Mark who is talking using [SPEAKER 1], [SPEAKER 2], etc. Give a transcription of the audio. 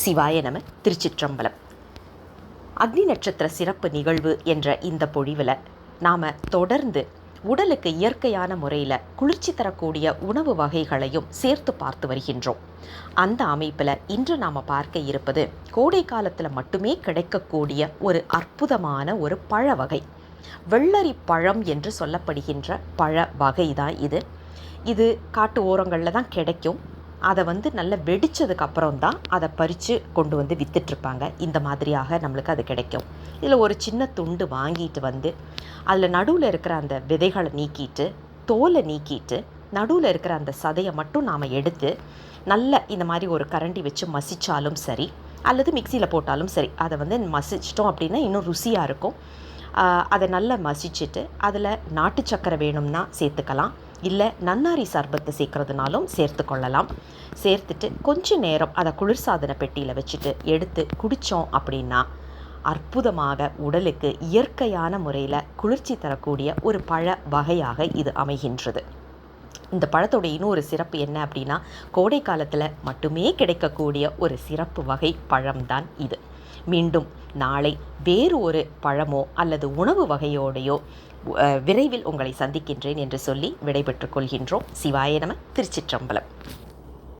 [SPEAKER 1] சிவாய நம திருச்சிற்றம்பலம். அக்னி நட்சத்திர சிறப்பு நிகழ்வு என்ற இந்த பொழிவில் நாம் தொடர்ந்து உடலுக்கு இயற்கையான முறையில் குளிர்ச்சி தரக்கூடிய உணவு வகைகளையும் சேர்த்து பார்த்து வருகின்றோம். அந்த அமைப்பில் இன்று நாம் பார்க்க இருப்பது கோடை காலத்தில் மட்டுமே கிடைக்கக்கூடிய ஒரு அற்புதமான ஒரு பழ வகை வெள்ளரி பழம் என்று சொல்லப்படுகின்ற பழ வகை தான் இது. இது காட்டு ஓரங்களில் தான் கிடைக்கும். அதை வந்து நல்லா வெடித்ததுக்கு அப்புறம் தான் அதை பறித்து கொண்டு வந்து விற்றுட்ருப்பாங்க இந்த மாதிரியாக நம்மளுக்கு அது கிடைக்கும். இதில் ஒரு சின்ன துண்டு வாங்கிட்டு வந்து அதில் நடுவில் இருக்கிற அந்த விதைகளை நீக்கிட்டு தோலை நீக்கிட்டு நடுவில் இருக்கிற அந்த சதையை மட்டும் நாம் எடுத்து நல்ல இந்த மாதிரி ஒரு கரண்டி வச்சு மசித்தாலும் சரி அல்லது மிக்சியில் போட்டாலும் சரி அதை வந்து மசிச்சிட்டோம் அப்படின்னா இன்னும் ருசியாக இருக்கும். அதை நல்லா மசிச்சுட்டு அதில் நாட்டு சக்கரை வேணும்னா சேர்த்துக்கலாம். இல்லை நன்னாரி சர்பத்தை சேர்க்கறதுனாலும் சேர்த்து கொள்ளலாம் சேர்த்துட்டு கொஞ்ச நேரம் அதை குளிர்சாதன பெட்டியில் வச்சுட்டு எடுத்து குடித்தோம் அப்படின்னா அற்புதமாக உடலுக்கு இயற்கையான முறையில் குளிர்ச்சி தரக்கூடிய ஒரு பழ வகையாக இது அமைகின்றது. இந்த பழத்தோட இன்னொரு சிறப்பு என்ன அப்படின்னா கோடை காலத்தில் மட்டுமே கிடைக்கக்கூடிய ஒரு சிறப்பு வகை பழம்தான் இது. மீண்டும் நாளை வேறு ஒரு பழமோ அல்லது உணவு வகையோடையோ அஹ், விரைவில் உங்களை சந்திக்கின்றேன் என்று சொல்லி விடைபெற்றுக் கொள்கின்றோம். சிவாய நம திருச்சிற்றம்பலம்.